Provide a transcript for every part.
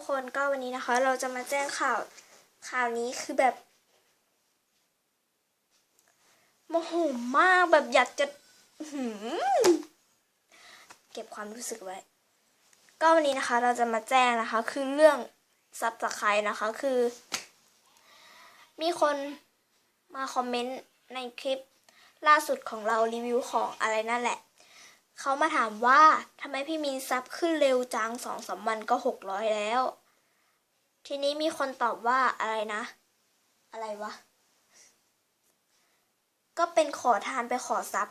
กคนก็วันนี้นะคะ เราจะมาแจ้งข่าวข่าวนี้คือแบบโมโหมากแบบอยากจะเก็บความรู้สึกไว้ ก็วันนี้นะคะ เราจะมาแจ้งนะคะ คือเรื่องซับสไครนะคะ คือ มีคนมาคอมเมนต์ในคลิปล่าสุดของเรารีวิวของอะไรนั่นแหละ เขามาถามว่าทำไมพี่มีนซับขึ้นเร็วจังสองสามวันก็หกร้อยแล้ว ทีนี้มีคนตอบว่าอะไรนะ อะไรวะ ก็เป็นขอทานไปขอซับ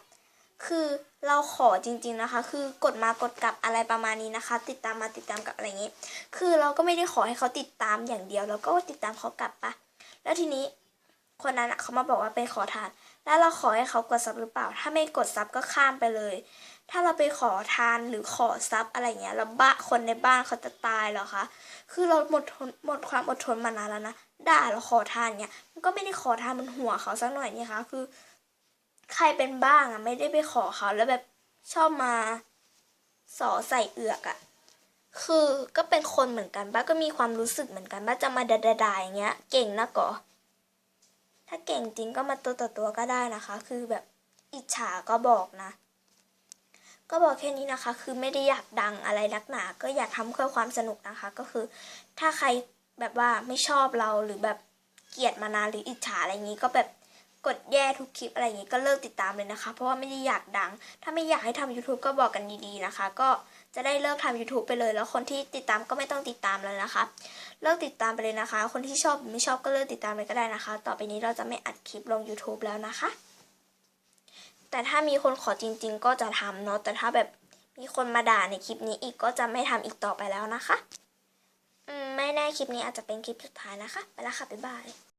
คือเราขอจริงๆนะคะ คือกดมากดกลับอะไรประมาณนี้นะคะ ติดตามมาติดตามกลับอะไรอย่างนี้ คือเราก็ไม่ได้ขอให้เขาติดตามอย่างเดียวเราก็ติดตามเขากลับปะแล้วทีนี้คนนั้นอะเขามาบอกว่าเป็นขอทาน แล้วเราขอให้เขากดซับหรือเปล่า ถ้าไม่กดซับก็ข้ามไปเลย ถ้าเราไปขอทานหรือขอซับอะไรเงี้ยแล้วบ้าคนในบ้านเขาจะตายเหรอคะ คือเราหมดทนหมดความอดทนมานานแล้วนะ ด่าเราขอทานเงี้ยมันก็ไม่ได้ขอทานมันหัวเขาสักหน่อยนี่คะ คือ ใครเป็นบ้างอะไม่ได้ไปขอเขาแล้วแบบชอบมาสอใส่เอือกอะคือก็เป็นคนเหมือนกันบ้าก็มีความรู้สึกเหมือนกันบ้าจะมาด่าๆอย่างเงี้ย เก่งนะก่อถ้าเก่งจริงก็มาตัวต่อตัวก็ได้นะคะ คือแบบอิจฉาก็บอกนะ ก็บอกแค่นี้นะคะ คือไม่ได้อยากดังอะไรนักหนา ก็อยากทำเพื่อความสนุกนะคะ ก็คือ ถ้าใครแบบว่าไม่ชอบเราหรือแบบเกลียดมานานหรืออิจฉาอะไรอย่างนี้ก็แบบกดแย่ทุกคลิปอะไรอย่างนี้ก็เลิกติดตามเลยนะคะ เพราะว่าไม่ได้อยากดัง ถ้าไม่อยากให้ทำ YouTube ก็บอกกันดีๆนะคะ ก็จะได้เลิกทำ YouTube ไปเลย แล้วคนที่ติดตามก็ไม่ต้องติดตามแล้วนะคะ เลิกติดตามไปเลยนะคะ คนที่ชอบไม่ชอบก็เลิกติดตามไปก็ได้นะคะ ต่อไปนี้เราจะไม่อัดคลิปลง YouTube แล้วนะคะ แต่ถ้ามีคนขอจริง ๆ ก็จะทำเนาะแต่ถ้าแบบมีคนมาด่าในคลิปนี้อีกก็จะไม่ทำอีกต่อไปแล้วนะคะ อืม ไม่แน่คลิปนี้อาจจะเป็นคลิปสุดท้ายนะคะ ไปแล้วค่ะ บ๊ายบาย